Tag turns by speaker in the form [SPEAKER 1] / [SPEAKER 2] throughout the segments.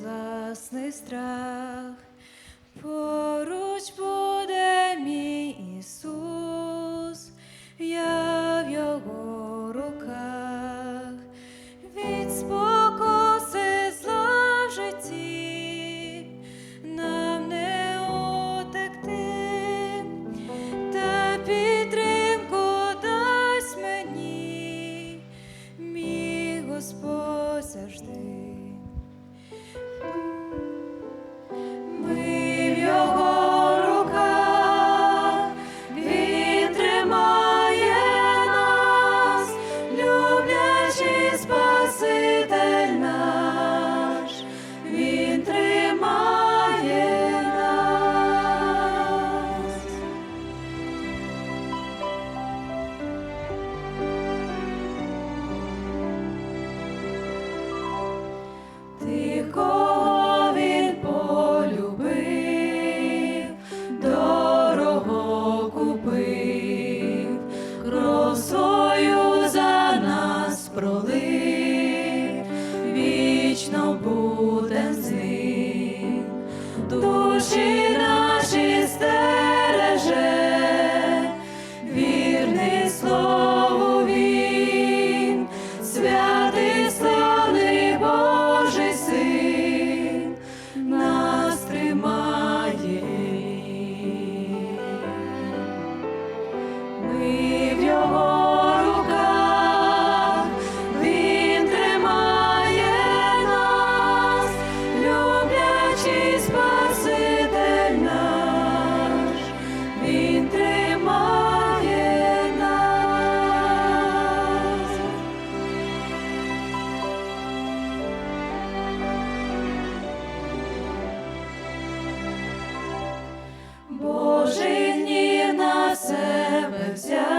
[SPEAKER 1] власний страх, поруч буде мій Ісус, я в його руках, від спокуси зла в нам не утекти, та підтримку дасть мені, мій Господь завжди. Пролив, вічно будем з ним, душі Yeah.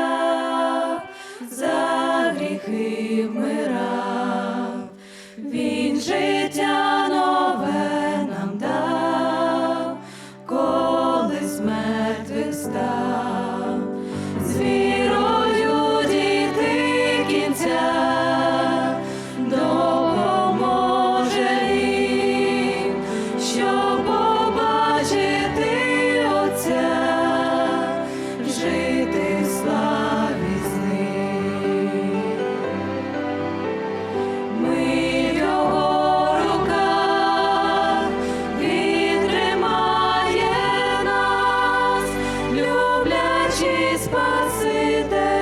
[SPEAKER 1] Спаситель.